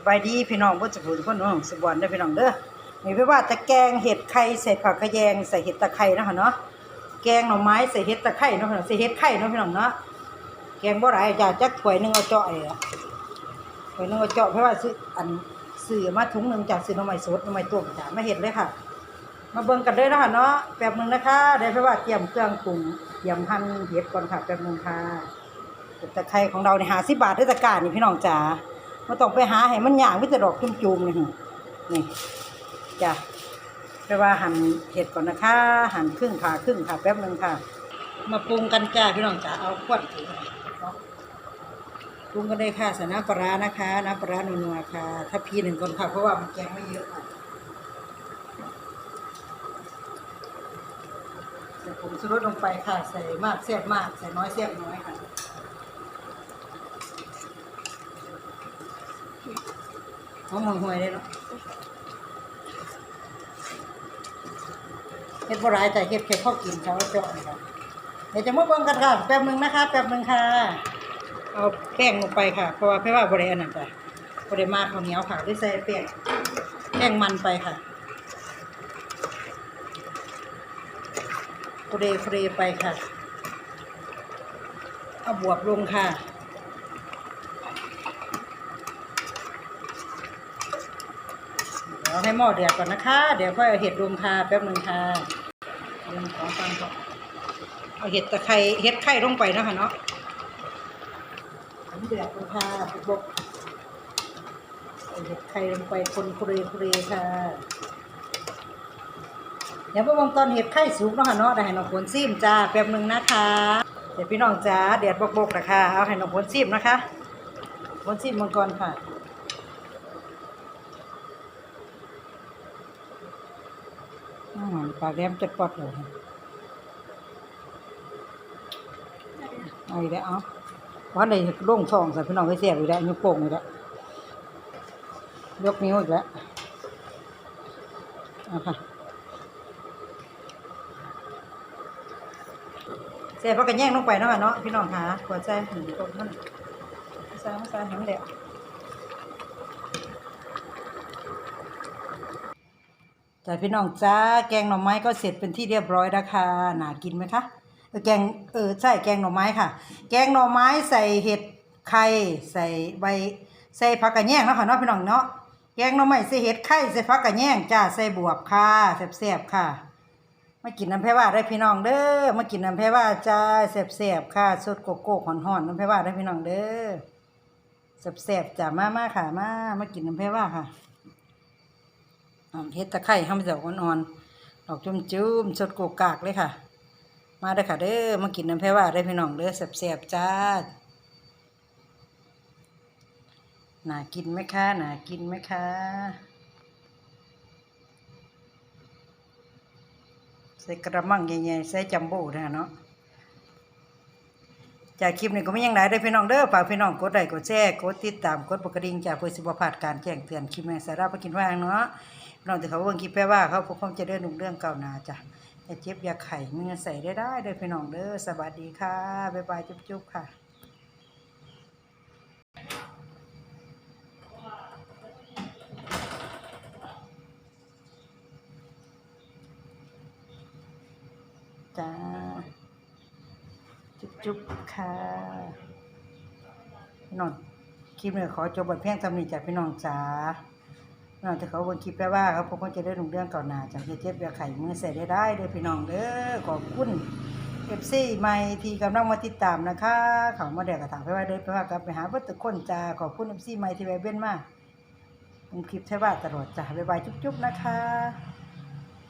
สบายดีพี่น้องเพิ่จะพูดคนน้องสบอนเด้พี่น้องเด้อมีเพื่อว่าตะแกงเห็ดไข่ใส่ผักขะแยงใส่เห็ดตะไคร้นะคะเนาะแกงหน่อไม้ใส่เห็ดตะไคร้เนาะพี่น้องใส่เห็ดไข่เนาะพี่น้องเนาะแกงบ่หลายอยากจักถ้วยหนึงเอาเจาะเลยถ้วยหนึงเอาเจาะเพราะว่าซื้ออันซื้อมาถุงหนึงจากซื้อหน่อไม้สดหน่อไม้ต้มจ้ะมาเห็ดเลยค่ะ มาเบิ่งกันเลยนะคะเนาะแป๊บหนึงนะคะเดี๋ยวเพราะว่าเตรียมเครื่องปรุงเตรียมหั่นเห็ดก่อนค่ะแป๊บนึงค่ะตะไคร้ของเราเนี่ยหาสิบาทได้ตะกร้ารนี่พี่น้องจ๋า ม่ต้องไปหาให้มันยากวิจดอกจุ่มจุมๆนี่นี่จ้ะไปว่าหั่นเห็ดก่อนนะคะ หั่นครึ่งขาครึ่งค่ะแป๊บหนึงค่ะ มาปรุงกันจ้าพี่น้องจ๋าเอาขวดถือปรุงกันเลยค่ะใส่น้ำปลานะคะ น้ำปลาร้านัวๆค่ะ ถ้าพีหนึ่งคนค่ะ เพราะว่ามันแกงไม่เยอะค่ะใส่ผงชูรสลงไปค่ะ ใส่มากแซ่บมาก ใส่น้อยแซ่บน้อยค่ะ หอมห่วยๆเลยเนาะเฮ็ดบ่หลายแต่เฮ็ดแค่พอกินเขาเจาะนี่ค่ะเดี๋ยวจะมาเบิ่งกันค่ะแป๊บหนึงนะคะแป๊บหนึงค่ะ เอาแป้งลงไปค่ะ เพราะว่าเพื่อว่าบ่ได้อันนั้นจ้ะบ่ได้มาข้าวเหนียวค่ะได้ใส่แป้งแป้งมันไปค่ะเฟรเฟรไปค่ะ เอาบวบลงค่ะ เดี๋ยวให้หม้อเดือดก่อนนะคะ เดี๋ยวค่อยเอาเห็ดลงค่ะแป๊บหนึ่งค่ะลงของฟังก่อนเอาเห็ดตะไคร้เห็ดไข่ลงไปนะคะเนาะน้ำเดือดลงค่ะปุ๊บบกเอาเห็ดไข่ลงไปคนคุเรคุเรค่ะเดี๋ยวพวกวงตอนเห็ดไข่สุกเนาะค่ะเนาะได้ให้น้องผลซิมจ้าแป๊บหนึ่งนะคะ เดี๋ยวพี่น้องจ้าเดือดบกๆนะคะเอาให้น้องผลซิมนะคะผลซิมมังกรค่ะ อาหาร ปลาแหลมจะปอดเลยเอาอีกแล้วเอาว่าเลยลงซองใส่พี่น้องไปเสียบอีกแล้วนิ้วโป้งอีกแล้วยกนิ้วอีกแล้วเอาค่ะเสียบพักกันแย่งลงไปเนาะค่ะเนาะพี่น้องหาหัวใจหนึ่งตรงมันใส่ใส่ให้มันแหลก จ้าพี่น้องจ้าแกงหน่อไม้ก็เสร็จเป็นที่เรียบร้อยแล้วค่ะน่ากินไหมคะแกงเออใช่แกงหน่อไม้ค่ะ แกงหน่อไม้ใส่เห็ดไข่ใส่ใบใส่ผักกระแยงเนาะค่ะเนาะพี่น้องเนาะแกงหน่อไม้ใส่เห็ดไข่ใส่ผักกระแยงจ้าใส่บวบค่ะแซ่บๆค่ะมากินน้ำแพรว่าได้พี่น้องเด้อมากินน้ำแพรว่าจ้าแซ่บๆค่ะสดโกโก้หอนๆน้ำแพรว่าได้พี่น้องเด้อแซ่บๆจ้ามามาค่ะมามากินน้ำแพรว่าค่ะ เฮ็ดตะไคร้ห้ามดอกอ่อนๆดอกจุ่มๆสดโกกากเลยค่ะ มาเด้อค่ะเด้อมากินน้ำแพรว่าได้พี่น้องเด้อแซ่บๆจ้าน่ากินไหมคะน่ากินไหมคะใส่กระมังใหญ่ๆใส่จัมโบ้นะเนาะ จากคลิปนี้ก็ไม่ยังไดเด้พี่น้องเด้อฝากพี่น้องกดไลค์กดแชร์กดติดตามกดปกระดิ่งจากเพื่อสิบพลาดการแจ้งเตือนคลิปแม่สาระไปกินว่างเนาะพี่น้องแต่เขาเบิ่งคลิปแปลว่าเขาพวกเขาจะเดินหนุ่มเรื่องเก่าหนาจ้ะอย่าเจ็บอย่าไข่มีเงินใส่ได้ได้เด้อพี่น้องเด้อสวัสดีค่ะบ๊ายบายจุ๊บๆค่ะจ้า จุ๊บค่ะพี่น้องคลิปนี้ขอจบบทเพลงสำนีจากพี่น้องจ๋าพี่น้องแต่เขาบนคลิปแปลว่าเขาพวกเขาจะได้ลงเรื่องก่าหนาจากเจ็บเบียไข่มือใส่ได้ได้เด้อพี่น้องเด้อขอบคุณเอฟซีใหม่ที่กำลังมาติดตามนะคะเขามาเด็กกระถางไปว่าเด้อไปว่ากลับไปหาเพื่อนคนจ้าขอบคุณเอฟซีใหม่ที่แวะเว้นมาเป็นคลิปใช่ว่าตลอดจ้าบ๊ายบายจุ๊บๆนะคะ